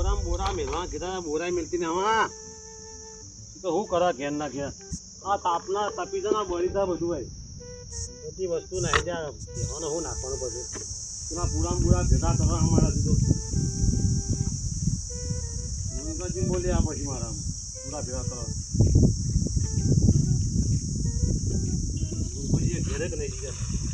બોરા બોરા મેલવા કીધા બોરા મેલતી ને તો હું કરા ઘેર ના ઘેર. આ તાપના તપી જના બળી તા બધું ભાઈ. બધી વસ્તુ નાખી જાય દેવાનો હું નાખવાનું બધું. પૂરા પૂરા બુરા ભેગા કરવા અમારા દીધો મંગાજી બોલે આ પછી મારા પૂરા ભેગા કરવા. ઘેરે કે નહીં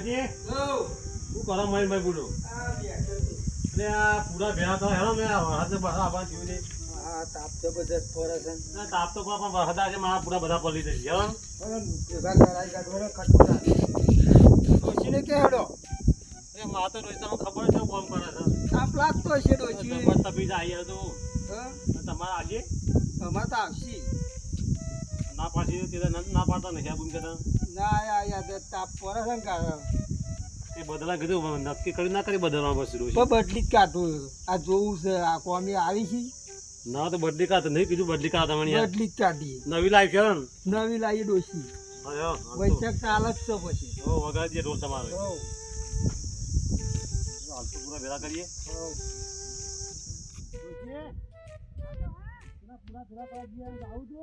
જીગર શું કરો મારી ભાઈ બોલો? એટલે આ પૂરા ભેગા તો હેડો મેં હાથે બહાર આવવા જોયું ને તાપ તો બધા થોડા છે. ના તાપ તો પણ હતા છે મારા પૂરા બધા પલી જશે ડોશીને કે હેડો? એટલે મારે તો રોજ તમને ખબર છે કોમ કરે છે. તાપ લાગતો હશે ડોશી તમારે તમારે આજે? અમાર તો આવશે. ના પાછી ના પાડતા નથી આ બુમ કહેતા ના યા યા તાપ પડે છે ને કારણ. એ બદલા કીધું નક્કી કરી ના કરી બદલવા બસ તો બદલી કાઢું. આ જોવું છે આ કોમી આવી છે. ના તો બદલી કા નહીં કીધું બદલી કા તમને યાર બદલી કાઢી નવી લાવી છે નવી લાવી હા વૈશાખ ચાલે જ છે પછી. ઓ વગાડીએ રોજ તમારે. હોવ, હાલ તો પૂરા ભેગા કરીએ. આવું જો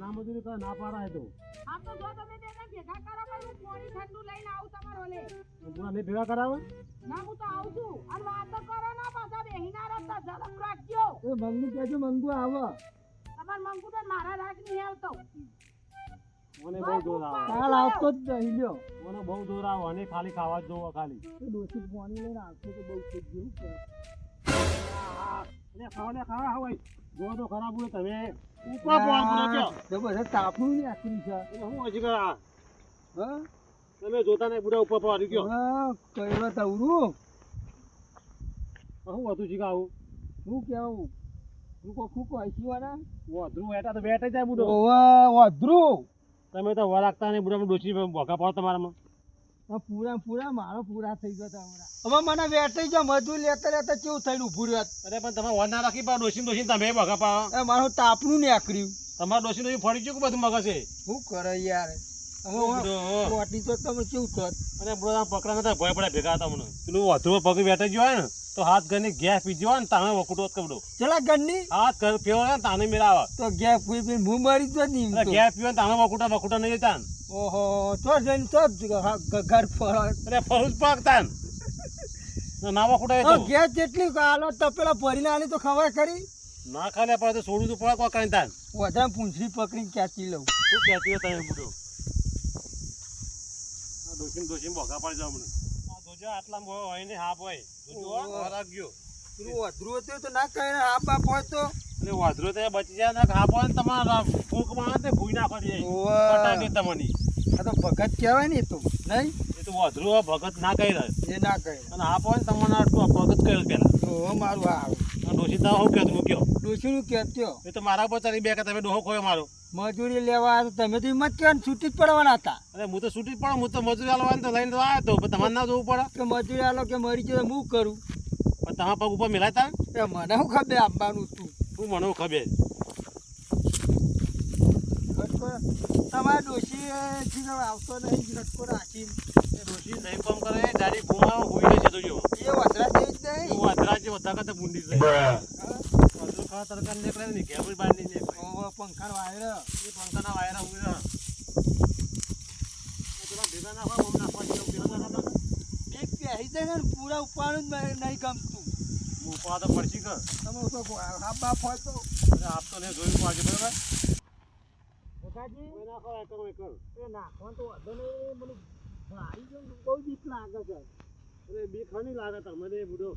લાગ્યો બહુ ને તપી જાય આ તો કયો ખાવા જોવો છે મંગુ ને તાપ જ લાગે છે એ ને ભેગા વાપરે ના હું તો આવું છું. અને વાત પાડા એ તો તો પૂરા રસ્તા ભેગા રાખજો. એ મંગુ કહેજો મંગુ આવો. મારા રાગ નહીં આવતો. મને બહુ જોર આવે. કાલ આવતો જ નહીં લ્યો. મને બહુ જોર આવે અને ખાલી ખાવા જ જોવો ખાલી. એ ડોસી પાણી લઈને આવતો તો બહુ થઈ ગયું છે. ખાવા ને ખાવા હોય જો તો ખરાબ હોય તમે. ઉપર પહોંચો કયો તો બધા તાપનું ને આખરી છે એટલે હું હજી કરા? હા? તમે જોતા નહીં બુડા ઉપર પહોંચી ગયો. હા તવરું હું હતું શીખા આવું શું કેવું? હું કો ફૂકો આઈસીવાના વધરું બેઠા તો બેઠા જાય બુડો ઓવા વાધરું. તમે તો વરાગતા નહીં બુડા ડોસી ભોગા પડો તમારામાં. પૂરા પૂરા મારો પૂરા થઈ ગયો હવે મને વેટાઈ ગયો મજૂર લેતા લેતા કેવું થઈને ઉભું રહ્યો. અરે પણ તમે વર ના રાખી પા ડોસી ડોસી તમે ભોગા પા એ મારું તાપનું ને આકર્યું તમારા ડોસી ડોસી ફરી ગયું બધું મગજ? છે શું કરે યાર? હવે મોટી તો તમે કેવું થત? અને બુડા પકડા નતા ભય પડે ભેગા તમને મને. પેલું વધુ પગ બેઠા ગયો ને તો હાથ ઘરની ગેસ પીજો ને તાણે વકુટો જ કબડો ચલા ઘરની? હાથ ઘર પીવો ને તાને મેળાવે. તો ગેસ પી હું મરી તો. નહીં ગેસ પીવો ને તાણે વકુટા વકુટા નહીં જતા ઓહો તો જઈને તો ઘર ફળ એટલે ફરું જ પાકતા ને ના તો. ગેસ જેટલી આલો પેલા ભરીને આલી તો ખવાય ખરી. ના ખાલે પડે તો છોડું તો પડે કોઈ કઈ તાન. વધારે પૂંછડી પકડીને ક્યાંથી લઉં. શું કહેતી હોય તમે બુડો આ ડોસીને ડોસીને ભોગા પાડી જાવ મને. જોજો આટલા હોય ને હાપ હોય. જોજો ખરાબ ગયો. ધ્રુવ ધ્રુવ તો ના કહે હાપ બાપ હોય તો. એટલે વાધરો તો બચી જાય ને ખાપો ને તમારા ફૂંકમાં તે ભૂઈ નાખો દે. કટાઈ તમને આ તો ભગત કહેવાય ને તું નહીં? એ તો વાધરો ભગત ના કહી રહ્યો. એ ના કહે. અને આપો ને તમને ભગત કહ્યો પેલા. તો મારું આ ડોસી તા હું કહેતું મૂક્યો ડોશીનું કહેતો એ તો મારા પર બે કે તમે ડોહો ખોયો મારો. મજૂરી લેવા તમે તો હિંમત કહેવાની છૂટી જ પડવાના હતા. અરે હું તો છૂટી જ પડો હું તો મજૂરી આલવાનું તો લઈને તો આવ્યો તો પણ તમારે ના જોવું પડે. કે મજૂરી આલો કે મરી ગયો હું કરું? પણ તમારા પગ ઉપર મિલાતા એ મને શું ખબર આપવાનું તું? હું મને ખબર? તમારા ડોશી આવતો નહીં ઝટકો રાખીને એ ડોસી નહીં કામ કરે દાડી ભૂમાં હોઈ જશે તો જો. એ વધરા જેવી જ નહીં. વાદરા જે વધા કરતા બુંડી છે. ખાવા તડકા નીકળે ને ઘેર બહાર નહીં નીકળે ઓહો, પંખાનો એ પંખાના વાયરા ભેગા નાખવા નાખવા એક પહેરી જાય ને પૂરા ઉપાડું જ નહીં ગમતું. ઉપા તો પડશે કર તમે તો હા બાફ હોય તો અરે આપ તો ને જોયું પાછું બરાબર? કાકાજી નાખો એ કરો. એ નાખવાનું તો વાંધો નહીં મને ભારી જેવું બહુ બીક લાગે છે. અરે બી ખની લાગે તમને બુડો.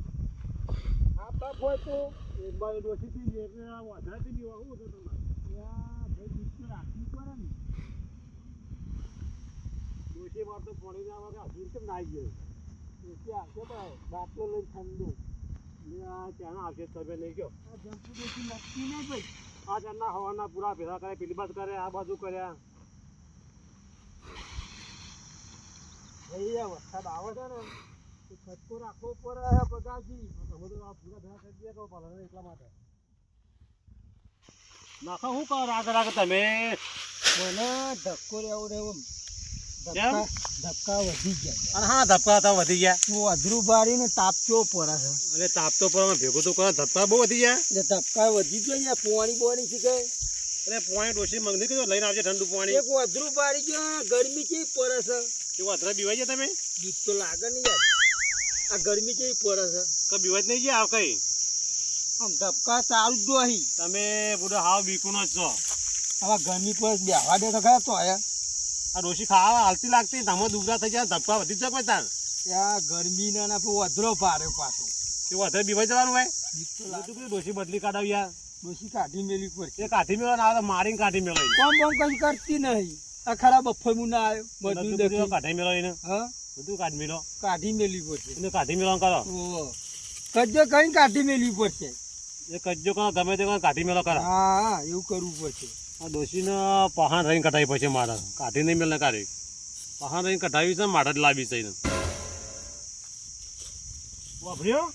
હા બાપ હોય તો એક બાજુ ડોસી થી બી એટલે આ બી આવું તમારે. ભાઈ બીક તો રાખવી પડે ને. ડોસી વાર તો પાણી ના આવે કે હજુ કેમ ના આવી ગયો? ડોશી આવશે ભાઈ બાટલો લઈને ઠંડુ. લે ત્યાંના ગયો આ ત્યાંના હવાના પૂરા ભેગા કરે પેલી કરે આ બાજુ કર્યા ભાઈ વરસાદ આવે છે ને ખટકો રાખવો પડે બધાજી તમે પૂરા ભેગા કરી એટલા માટે નાખો શું કરો રાગ રાગ તમે મને ધક્કો લેવું રહેવો કેમ? ધક્કા વધી ગયા. અને હા ધબકા તો વધી ગયા. તું અધરું બારીને તાપ કેવો પડે છે. અને તાપ તો પર ભેગું તો કરો ધબકા બહુ વધી ગયા. એટલે ધક્કા વધી ગયો અહીંયા પોણી બોણી છે કે અને પોણી ડોસી મંગની કીધું લઈને આવજે ઠંડુ પાણી. એક અધરું બારી ગયો ગરમી કેવી પડે છે? કેવું અધરા બીવાઈ ગયા તમે? બીક તો લાગે નહીં યાર. આ ગરમી કેવી પડે છે? કે બીવાઈ જ નહીં ગયા આવ કઈ. આમ ધબકા ચાલુ જ તમે બુડો હાવ બીકું જ છો. હવે ગરમી પર બેહવા દે તો ખરા તો આયા આ રોશી ખાવા હાલતી લાગતી તમે દુબળા થઈ ગયા ધપકા વધી જ જાય તાર. ત્યાં ગરમી ના ના વધરો અધરો પાછો. તે અધરા બીવાઈ જવાનું હોય? તો ડોસી બદલી કાઢાવી યાર. ડોશી કાઢી મેલી પડશે એ કાઢી મેળવા ના આવે મારીને કાઢી મેળો એને. કોમ બોમ કઈ કરતી નહીં. આ ખરા બફર મું ના આવ્યો બધું દેખ્યું કાઢી મેળો એને. હા? બધું કાઢી મેળો કાઢી મેલી પડશે એને કાઢી મેળો કરો. કજ્જો કઈ કાઢી મેલી પડશે એ કજ્જો કરો ગમે તે કાઢી મેળો કરો. હા એવું કરવું પડશે. આ ડોસીને પહાણ રહીને કઢાવી પછી મારે. કાઢી નહીં મેળને કાઢી. પહાણ રહીને કઢાવી છે મારે જ લાવી છે એને. વાપર્યો?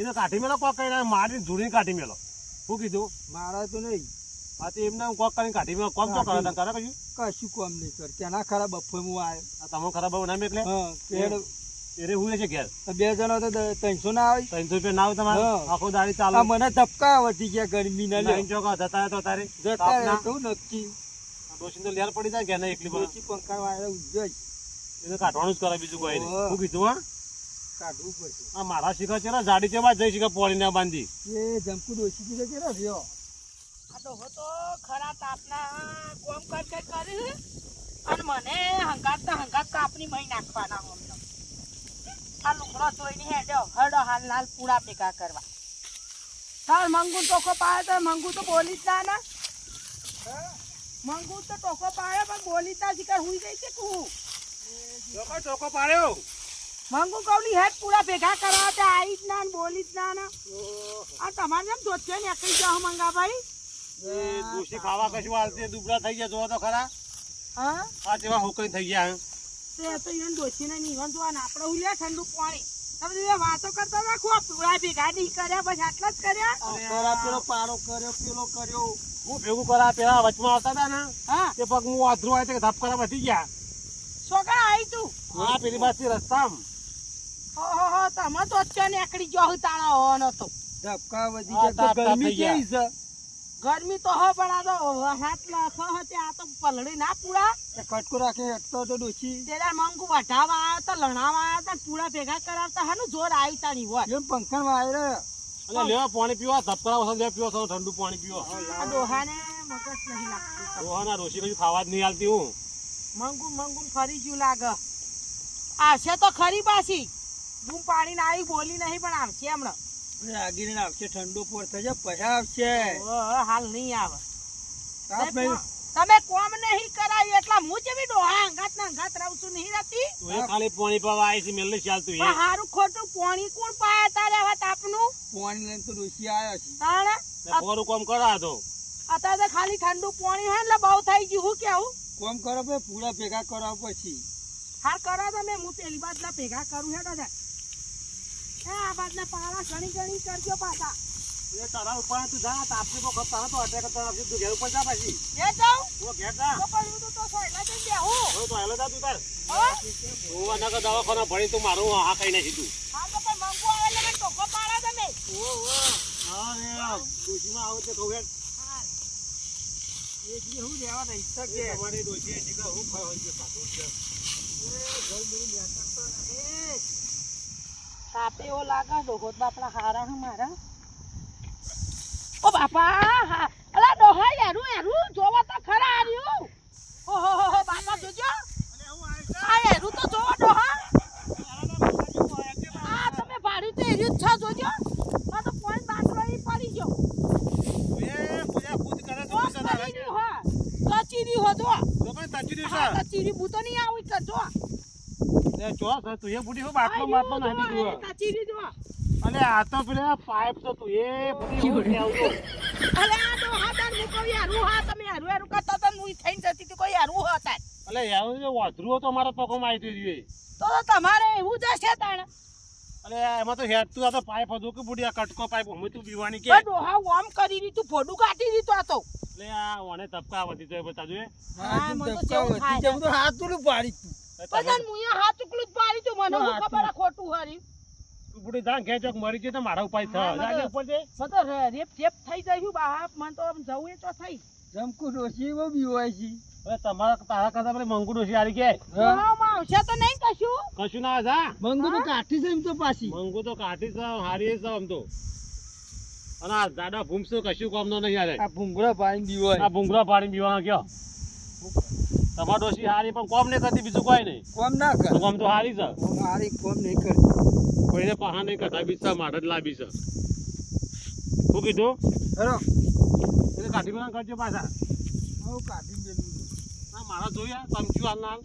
એને કાઢી મેળો કોક કરીને મારી ધૂળીને કાઢી મેળો શું કીધું? મારા તો નહીં. આ તો એમને કોક કરીને કાઢી મેળો કોમ તો કરે કરે કયું? કશું કોમ નહીં કર કેના ખરાબ બફર હું આવ્યો. તમે ખરાબ બહુ એટલે? હા એરે હું છે ઘેર. બે જણા તો ત્રણસો ના આવી. ત્રણસો રૂપિયા ના આવે તમારે? આખો દાડી આ મને ધપકા વધી ગયા ગરમી ના લાઈન ચોક જતા તો તારે. જતા તો નક્કી. ડોશી તો લેર પડી જાય કે એકલી બસ. પંખા વાળા ઉજ્જજ એને કાઢવાનું જ કરે બીજું કોઈ નહીં. ઓહો. કીધું હા? કાઢવું પડશે. આ મારા શીખા છે ને જાડી છે જઈ શીખા પોળી ના બાંધી. એ જમકુ ડોસી કીધે કે રહ્યો? આ તો હતો ખરા તાપના કોમ કર કર કરી અને મને હંગાત હંકાર હંગાત કાપની મહી નાખવાના હોમનો આ લુગડો ધોઈને હેડ્યો હડો હાલ લાલ પૂરા ભેગા કરવા. તાર મંગુ ટોકો પાડે તો મંગુ તો બોલી જ ના ના. મંગુ તો ટોકો પાડે પણ બોલી તા શીખર હુઈ જઈ છે તું. ચોકો ચોકો પાડ્યો? મંગુ કવલી હેડ પૂરા ભેગા કરવા તે આવી જ ના ને બોલી જ ના. ના આ તમારે જોત છે ને એકઈ જાઓ મંગાભાઈ ડોશી ખાવા કશું હાલતી દુબળા થઈ ગયા જોવા તો ખરા. હા? આ જેવા હોકરી થઈ ગયા હે. તો એને ડોસીને નિવન જોવા આપણે ઉલ્યા ઠંડુ પાણી. તમે તો વાતો કરતા રાખો આ પૂરા કર્યા બસ આટલા જ કર્યા? પેલો પારો કર્યો પેલો કર્યો. હું ભેગું કરા પેલા વચમાં આવતા હતા ને હા. તે પગ હું આધરું આવે તે ધપ વધી ગયા. છોકરા આવી તું. હા પેલી બાજુ રસ્તામાં. હો હો હો તમે તો છે ને એકડી જો તાણા હોવાનો તો. ધબકા વધી ગયા ગરમી કેવી છે? ગરમી તો હો પણ આ તો હાથ લખો હતે તે આ તો પલળી ના પૂરા. કટકો રાખે હેઠતો તો ડોસી તેરા મંગુ વઢાવા આવ્યા તો લણાવા આયા તો પૂરા ભેગા કરાવતા હાનું જોર આવી તાણી હોય. એમ પંખણ વાય રે એટલે લેવા પાણી પીવા ધપકરા લેવા પીવો છો ઠંડુ પાણી પીવો. આ ડોહાને મગજ નહીં લાગતું. રોહાના રોશી કશું ખાવા જ નહીં આલતી હું. મંગુ મંગુ ફરી લાગ લાગે. આવશે તો ખરી પાછી. બૂમ પાડીને આવી બોલી નહીં પણ આવશે હમણાં. આગીને આવશે ઠંડો પોર થશે પછી આવશે. હાલ નહીં આવે. તમે કોમ નહીં કરાયું એટલા હું જેવી ડોહા અંગાત ના અંગાત રહું છું નહીં રહેતી તું ખાલી પાણી પાવા આવી છે મેલે ચાલ તું હારું ખોટું પાણી કોણ પાયા તારે હવે તાપનું? પાણી લઈને તો ઋષિ આવ્યો છે. તાણે? પોરું કોમ કરા તો. અત્યારે ખાલી ઠંડુ પાણી હોય એટલે બહુ થઈ ગયું હું કેવું? કોમ કરો ભાઈ પૂરા ભેગા કરો પછી. હાર કરો તમે હું પેલી બાજના ભેગા કરું હેડો દે એ આ બાજના પાળા ઘણી ઘણી કરજો પાછા. એ તારા ઉપર તું જા તાપથી તો ખપ તારા તો અટેક કરતા આવશે તું ઘેર ઉપર જા પાછી. એ જાઉં? તું ઘેર જા. તો પણ તો સોયલા જઈને બેહું. હવે તો હેલો જા તું તાર. હો? આના કા દવાખાના ભણી તું મારું હા કઈ નહીં તું હા તો પણ મંગુ આવે ટોકો પાડો તમે હા ને ડોશીમાં આવો તે કહું. હા. એક દી હું રહેવા નહીં એ શકે તમારી ડોશી એ શીખર હું ખાવા છે સાચું છે એ, તાપે એવો લાગે ડોહો તો આપણા હારા હે મારા. ઓ બાપા અલા ડોહા એરું એરું જોવો તો ખરા આર્યું ઓહો હો હો બાપા જોજો. આ એરું તો જોવો ડોહા. આ તમે ભાડ્યું તો એર્યું જ છે જોજો. આ તો પોઈન્ટ ગયો એ પડી ગયું. ચચી હો. જો તો પણ તાચી દિવસ છે. આ તો ચીરી બૂતો નહીં આવી કે જો લે ચો છે તું એ બુડી હું બાટલો બાટલો આ નાખી જો, દીધું? જો અલે આ તો પેલા પાઇપ તો તું એ બુડી હું કેવતો અલે આ તો હાથાન મૂકો યારું હા તમે હારું હારું કરતા તો હું થઈને જતી હતી કોઈ હારું હતા અલે યાર જો વાધરું હતો મારા પગમાં આવી ગયું તો તો તમારે એવું જ હશે તાણ. અલે એમાં તો હેડતું આ તો પાઇપ હતો કે બુડી આ કટકો પાઇપ અમે તું પીવાની કે. બડો હા ઓમ કરી દીધું ફોડું કાઢી દીધું આ તો. એટલે આ ઓને તબકા વધી જાય બતાજો હા, મને તો ધક્કા થાય તો હાથું પાડી તું બધાને મુયા હાથ ઉકલું જ પાડી તો મને હું ખબર આ ખોટું હરી. બુડી ધાન કે મરી ગઈ તો મારા ઉપાય થા જાગે ઉપર જે મને રેપ ચેપ થઈ જયું બાપ મન તો આમ જવું એ તો થઈ. જમકુ ડોશી એવો બી હોય છે. હવે તમારા તારા કરતા પેલી મંગુ ડોશી હારી કે? હા. આવશે તો નહીં કશું? કશું ના જા મંગુ તો કાઠી છે એમ તો પાછી. મંગુ તો કાઠી છે હારી છે આમ તો. અને આ દાડા ભૂમસો કશું કામ નો નહીં યાર આ ભૂંગળા પાણી દીવો આ ભૂંગળા પાણી દીવા કયો? તમાર ડોસી હારી પણ કોમ નહીં કરતી બીજું કોઈ નહીં. કોમ ના કરે. કોમ તો હારી છે. હારી કોમ નહીં કરતી કોઈને પહા નહીં કરતા બી છે મારે જ લાવી છે. શું કીધું? હેરો એટલે કાઢી પીવાના કરજો પાછા. હું કાઢી મેલું હા મારા જોયા તમચું હાલ ના.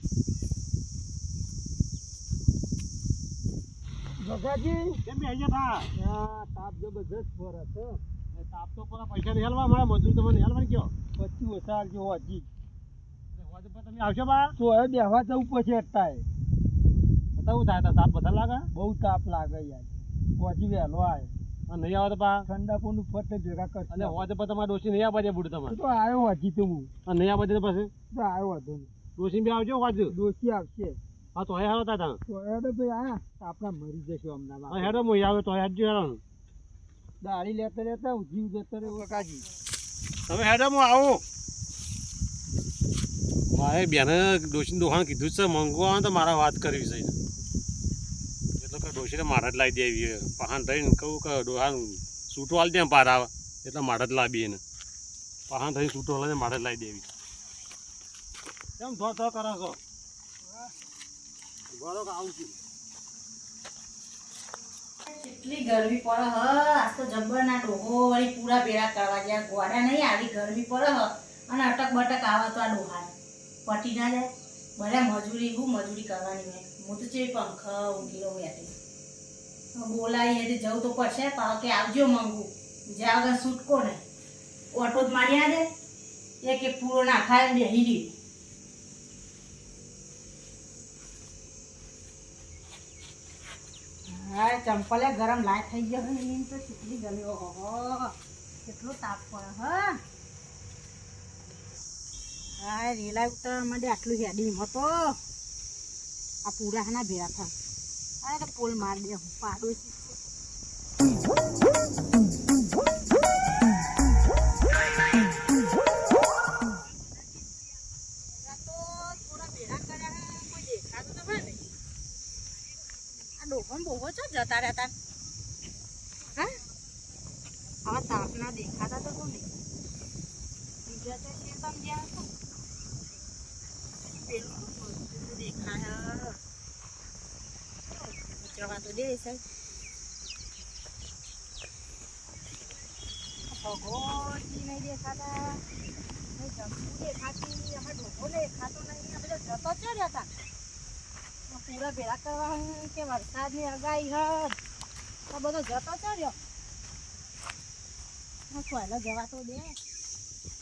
ભગાજી કેમ બે થા? તાપ જબરજસ્ત ફરે છે. તાપ તો પૈસા નહીં હાલવા મળે મજૂર તમને હેલવા કયો? પછી ઓછા આવજો હજી. તમે આવશો બા? તો હવે બેહવા જવું પછી અટાય બતાવું થાય? તો તાપ બધા લાગે? બહુ તાપ લાગે યાર. પછી વહેલો આવે અને નહીં આવે તો બા? ઠંડા પોનું ફટ ભેગા એટલે હોજે પર તમારે ડોસી નહીં આવવા દે બુડ તમારે. તો આવ્યો હજી તો હું. અને નહીં આવવા દે તો પછી? તો આવ્યો હતો ડોસી બી આવજો હોજુ ડોશી આવશે. હા તો હે હાલો તા તા તો હેડો ભાઈ આ આપણા મરી જશું હા હેડો હું આવે તો હેડજો હેડો. દાઢી લેતા લેતા જીવ જતો રહ્યો કાકાજી તમે હેડો હું આવું. મારે બેને ડોશીને દોહાણ કીધું છે મંગવા તો મારા વાત કરવી છે. એટલે કે ડોશીને મારા જ લાવી દેવી પહાણ થઈને કહું કે ડોહાન સૂટો હાલ દે પાર એટલે મારા જ લાવી એને પહાણ થઈને સૂટો હાલે મારે જ લાવી દેવી. કેમ થો થો કરો છો. બરો આવું છું. કેટલી ગરમી પડે હ. આજ તો જબ્બર ડોહો વળી પૂરા ભેળા કરવા જ્યાં ગોડા નહીં આવી ગરમી પડે હ. અને અટક બટક આવે તો આ ડોહા પટી ના જાય. બધા મજૂરી, હું મજૂરી કરવાની મેં હું તો ચેવી પંખ ઊંઘી રહું યાર. બોલાવી એટલે જવું તો પડશે. કે આવજો મંગુ. જ્યાં આગળ છૂટકો ને, ઓટો જ મારી દે એક એક પૂરો નાખાય બેહી રહ્યું હા, ચંપલે ગરમ લાય થઈ ગયો તો કેટલી ગરમી ઓહો, કેટલો તાપ પડે, હા. હા રેલા ઉતર માટે આટલું હેડી હતો. આ પૂરા ના ભેળા થા. અરે તો પોલ માર દે, હું પાડો આ ડોહન બહુ જ જતા રહેતા હા આવા તાપના દેખાતા તો કોને બીજા તો છે સમજ્યા તો પેલું તો બધું દેખાય જવા તો દે પૂરા ભેળા કરવા કે વરસાદની આગાહી હદ બધો જતો ચડ્યો. કોયલો જવા દે.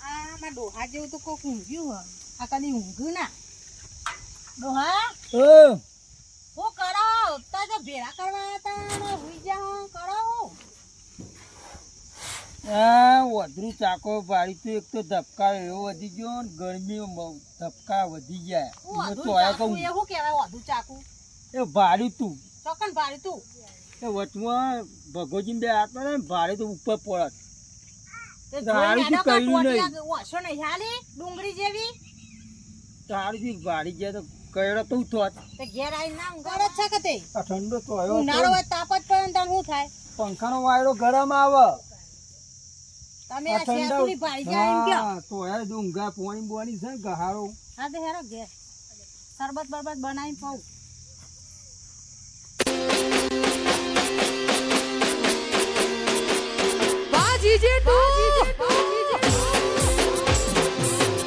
આ માં ડોહા જેવું તો કોક ઊંઘ્યું હ આ કદી ઊંઘ્યું ના. ડોહા? તો તો કરવા હતા હુઈ જાઓ કરો. આ વધરું ચાકો પાડી તો એક તો ધબકા એવો વધી ગયો ને ગરમી ધબકા વધી ગયા. તો આયા કહું. એ શું કહેવાય અધું ચાકુ. એ ભાડ્યું તું. ચોકન ભારી તું. એ વચમાં ભગોજી બે હતા ને ભાડે તો ઉપર પડત. કર્યું નહીં. હાલી ડુંગળી જેવી. થી ભાડી ગયા તો કયડો તો થોત તે ઘેર આઈ ના ઊંઘાડો છે કે તે? આ ઠંડો તો આવ્યો ઉનાળો હોય તાપ જ પડે ને તાર શું થાય? પંખાનો વાયરો ગરમ આવે. તમે આ આ ભાઈ જાય એમ કે તો યાર ઊંઘા પોણી બોણી છે ગહારો. હા તો હેરો ઘેર. શરબત બરબત બનાવીને પાઉં. Baji Jitu.